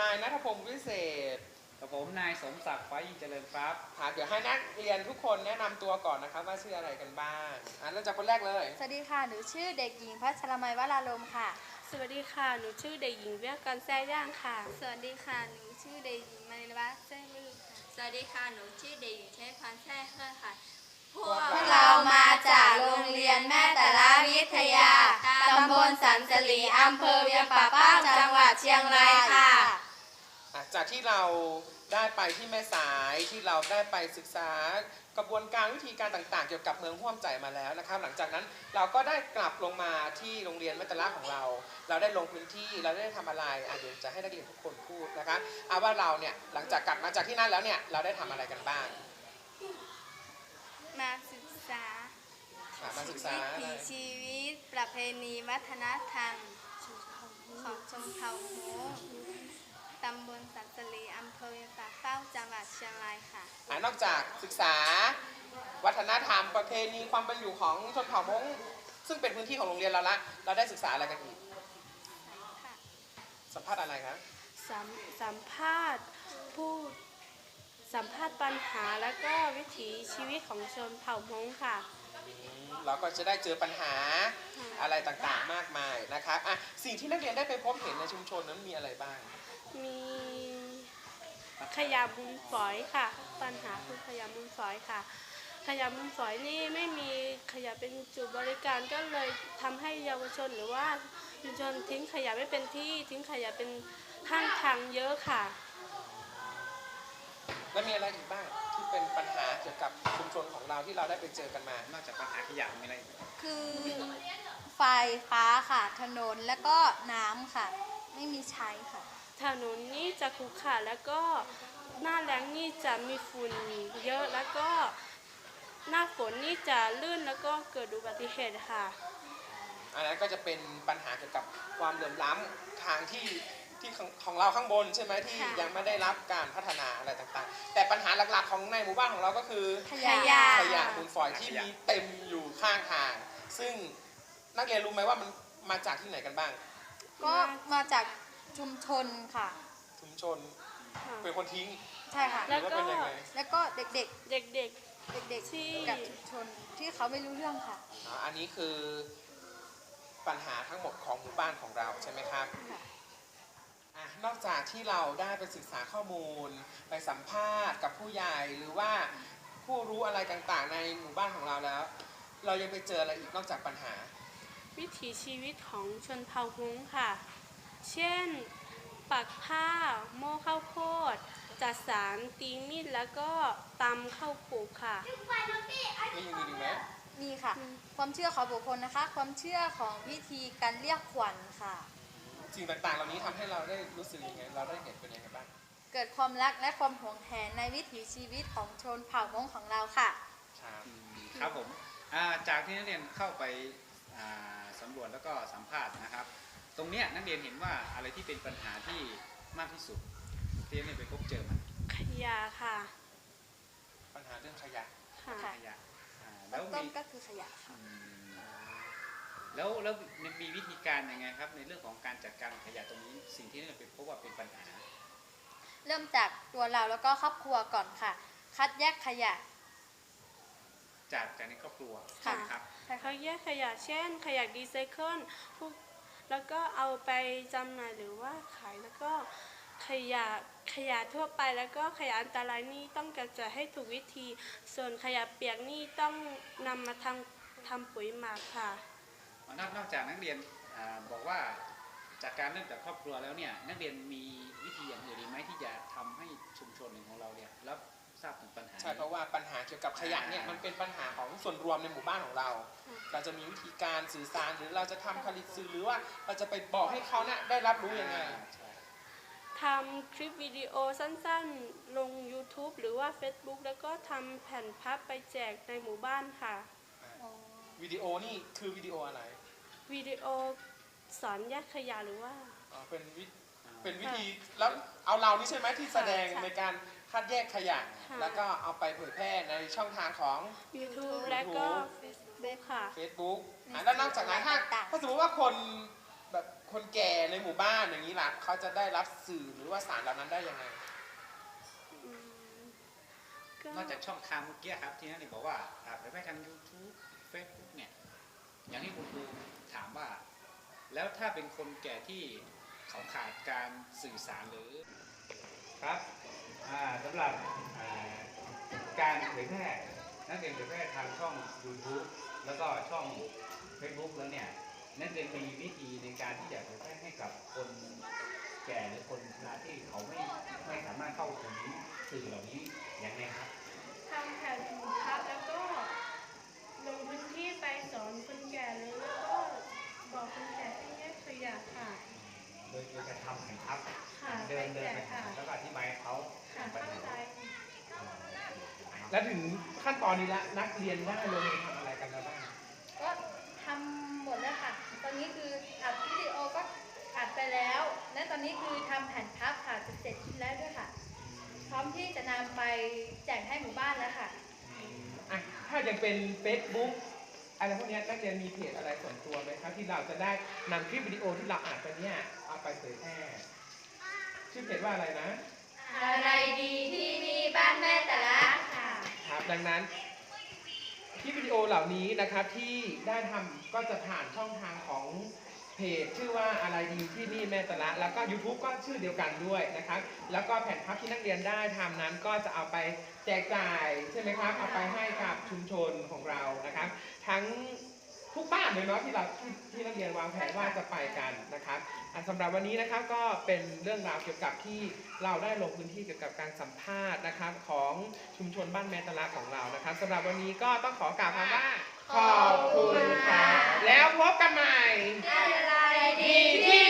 นายนัทพงศ์วิเศษกับผมนายสมศักดิ์ฟ้ายิ่งเจริญครับค่ะเดี๋ยวให้นักเรียนทุกคนแนะนำตัวก่อนนะครับว่าชื่ออะไรกันบ้างอะเริ่มจากคนแรกเลย สวัสดีค่ะ หนูชื่อเด็กหญิงพัชรมัยวรารมณ์ค่ะ สวัสดีค่ะ หนูชื่อเด็กหญิงเวียกันแซ่ย่างค่ะ สวัสดีค่ะ หนูชื่อเด็กหญิงมาริวัฒน์แซ่ลือค่ะ สวัสดีค่ะ หนูชื่อเด็กหญิงใช้พันธุ์แท้เฮือค่ะ พวพวกเรามาจากโรงเรียนแม่แต่ละวิทยา ตำบลสันสลีอำเภอเวียงป่าเป้าจังหวัดเชียงรายค่ะอะ จากที่เราได้ไปที่แม่สายที่เราได้ไปศึกษากระบวนการวิธีการต่างๆ เกี่ยวกับเมืองห่วมใจมาแล้วนะครับ หลังจากนั้นเราก็ได้กลับลงมาที่โรงเรียนแม่ตะละของเรา เราได้ลงพื้นที่เราได้ทำอะไรอะเดี๋ยวจะให้นักเรียนทุกคนพูดนะคะเอาว่าเราเนี่ยหลังจากกลับมาจากที่นั่นแล้วเนี่ยเราได้ทำอะไรกันบ้าง มาศึกษาอะมาศึกษาวิอะไรถีชีวิตประเพณีวัฒนธรรมของชนเผ่าโฮตำบลสัน จังหวัดเชียงรายค่ะ อะนอกจากศึกษา วัฒนธรรมประเพณีความเป็นอยู่ของชนเผ่ามงซึ่งเป็นพื้นที่ของโรงเรียนเราละเราได้ศึกษาอะไรกันอีกค่ะสัมภาษณ์อะไรครับสัมสัมภาษณ์ผู้สัมภาษณ์ปัญหาแล้วก็วิถีชีวิตของชนเผ่ามงค่ะ เราก็จะได้เจอปัญหาอะไรต่างๆมากมายนะครับอะสิ่งที่นักเรียนได้ไปพบเห็นในชุมชนนั้นมีอะไรบ้างมี ขยะมูลฝอยค่ะ ปัญหาคือขยะมูลฝอยค่ะ ขยะมูลฝอยนี่ไม่มีขยะเป็นจุดบริการก็เลยทำให้เยาวชนหรือว่าชุมชนทิ้งขยะไม่เป็นที่ทิ้งขยะเป็นข้างทางเยอะค่ะ แล้วมีอะไรอีกบ้างที่เป็นปัญหาเกี่ยวกับชุมชนของเราที่เราได้ไปเจอกันมา นอกจากปัญหาขยะมีอะไรอีกคือไฟฟ้าค่ะถนนแล้วก็น้ำค่ะ ไม่มีใช้ค่ะ ถนนนี่จะขรุขระแล้วก็หน้าแล้งนี่จะมีฝุ่นเยอะแล้วก็หน้าฝนนี่จะลื่นแล้วก็เกิดอุบัติเหตุค่ะ อันนั้นก็จะเป็นปัญหาเกี่ยวกับความเหลื่อมล้ำทางที่ที่ของของเราข้างบนใช่ไหมที่ค่ะ ยังไม่ได้รับการพัฒนาอะไรต่างๆ แต่ปัญหาหลักๆของในหมู่บ้านของเราก็คือขยะ ขยะขยะมูลฝอยที่มีเต็มอยู่ข้างทาง ซึ่งนักเรียนรู้ไหมว่ามันมาจากที่ไหนกันบ้าง ก็มาจาก ชุมชนค่ะ ชุมชนเป็นคนทิ้ง ใช่ค่ะหรือว่าเป็นยังไงแล้วก็เด็กเด็ก ๆ เด็กที่ ๆกับชุมชนที่เขาไม่รู้เรื่องค่ะ อ่าอันนี้คือปัญหาทั้งหมดของหมู่บ้านของเราใช่ไหมครับค่ะ อะนอกจากที่เราได้ไปศึกษาข้อมูล ไปสัมภาษณ์กับผู้ใหญ่หรือว่าผู้รู้อะไรต่างๆ ในหมู่บ้านของเราแล้ว เรายังไปเจออะไรอีกนอกจากปัญหาวิถีชีวิตของชนเผ่าฮงค่ะ เช่น ปักผ้า โม่ข้าวโพด จัดสารตีมีดแล้วก็ตำข้าวปลูกค่ะนี่ยังมีอีกไหมมีค่ะ ความเชื่อของบุคคลนะคะ ความเชื่อของวิธีการเรียกขวัญค่ะ สิ่งต่างๆ เหล่านี้ทำให้เราได้รู้สึกยังไง เราได้เห็นเป็นยังไงบ้าง เกิดความรักและความหวงแหนในวิถีชีวิตของชนเผ่ามงของเราค่ะ ครับอืมครับผมอ่าจากที่นักเรียนเข้าไปอ่าสำรวจแล้วก็สัมภาษณ์นะครับ ตรงเนี้ยนักเรียนเห็นว่าอะไรที่เป็นปัญหาที่มากที่สุดที่นักเรียนไปพบเจอมันขยะค่ะ ปัญหาเรื่องขยะค่ะค่ะขยะอ่าแล้วต้มีนก็คือขยะค่ะ อืมแล้วแล้วมีวิธีการยังไงครับ ในเรื่องของการจัดการขยะตรงนี้ สิ่งที่นักเรียนไปพบว่าเป็นปัญหา เริ่มจากตัวเราแล้วก็ครอบครัวก่อนค่ะ คัดแยกขยะ จากจากในครอบครัวค่ะครับเขาแยกขยะเช่น ขยะรีไซเคิลพวก แล้วก็เอาไปจำหน่ายหรือว่าขายแล้วก็ขยะขยะทั่วไปแล้วก็ขยะอันตรายนี่ต้องกระจายให้ถูกวิธี ส่วนขยะเปียกนี่ต้องนำมาทำทำปุ๋ยหมักค่ะนอกนอกจากนักเรียนอบอกว่าจากการเริ่มจากครอบครัวแล้วเนี่ยนักเรียนมีวิธีอย่างอื่นอีไหมที่จะทำให้ชุมชนของเราเนี่ยรับ ทราบถึงปัญหา ใช่เพราะว่าปัญหาเกี่ยวกับขยะเนี่ยมันเป็นปัญหาของส่วนรวมในหมู่บ้านของเราอืมเราจะมีวิธีการสื่อสารหรือเราจะทำผลิตสื่อหรือว่าเราจะไปบอกให้เขาเนี่ยได้รับรู้ยังไงอ่าใช่ทำคลิปวิดีโอสั้นๆ ลง YouTube หรือว่า Facebook แล้วก็ทำแผ่นพับไปแจกในหมู่บ้านค่ะ วิดีโอนี่คือวิดีโออะไร วิดีโอสอนแยกขยะหรือว่าอ๋อเป็นวิอ่าเป็นวิธีแล้วเอาเรานี่ใช่ไหมที่แสดงค่ะในการ คัดแยกขยะ ค่ะ แล้วก็เอาไปเผยแพร่ในช่องทางของ YouTube และก็ Facebook ค่ะ Facebook อะแล้วนอกจากนั้นถ้าต่างๆ ถ้าสมมติว่าคนแบบคนแก่ในหมู่บ้านอย่างนี้ล่ะเขาจะได้รับสื่อหรือว่าสารเหล่านั้นได้ยังไง อืมก็นอกจากช่องทางเมื่อกี้ครับที่นักเรียนบอกว่าอ่าเผยแพร่ทาง YouTube Facebook เนี่ย อย่างที่คุณครูถามว่า แล้วถ้าเป็นคนแก่ที่เขาขาดการสื่อสารหรือ ยแพร่นักเรียนเผยแพร่ทางช่อง YouTube แล้วก็ช่อง Facebook แล้วเนี่ยนักเรียนมีวิธีในการที่จะเผยแพร่ให้กับคนแก่หรือคนชราที่เขาไม่ไม่สามารถเข้าถึงสื่อเหล่านี้อย่างไรครับทำแผ่นพับแล้วก็ลงพื้นที่ไปสอนคนแก่เลยแล้วก็บอกคนแก่ให้แยกขยะค่ะ แล้วถึงขั้นตอนนี้แล้วนักเรียนได้ลงมือทำอะไรกันแล้วบ้างก็ทำหมดแล้วค่ะ ตอนนี้คืออัดวิดีโอก็อัดไปแล้ว และตอนนี้คือทำแผ่นพับค่ะจะเสร็จชิ้นแล้วด้วยค่ะ พร้อมที่จะนำไปแจกให้หมู่บ้านแล้วค่ะ อะถ้ายังเป็น Facebook อะไรพวกเนี้ยนักเรียนมีเพจอะไรส่วนตัวไหมครับที่เราจะได้นำคลิปวิดีโอที่เราอ่านไปเนี่ยเอาไปเผยแพร่ชื่อเพจว่าอะไรนะ อะไรดีที่นี่บ้านแม่แต่ละค่ะ ครับ ดังนั้นที่วิดีโอเหล่านี้นะครับที่ได้ทำก็จะผ่านช่องทางของเพจชื่อว่าอะไรดีที่นี่แม่ตะละแล้วก็ YouTube ก็ชื่อเดียวกันด้วยนะครับ แล้วก็แผ่นพับที่นักเรียนได้ทำนั้นก็จะเอาไปแจกจ่ายใช่ไหมครับ เอาไปให้กับชุมชนของเรานะครับ ทั้ง ทุกบ้านเลยเนาะที่เราที่ที่นักเรียนวางแผนว่าจะไปกันนะครับอะสำหรับวันนี้นะครับก็เป็นเรื่องราวเกี่ยวกับที่เราได้ลงพื้นที่เกี่ยวกับการสัมภาษณ์นะครับ ของชุมชนบ้านแมตะละของเรานะครับสำหรับวันนี้ก็ต้องขอกล่าวคำว่าขอบคุณค่ะแล้วพบกันใหม่อะไรดีที่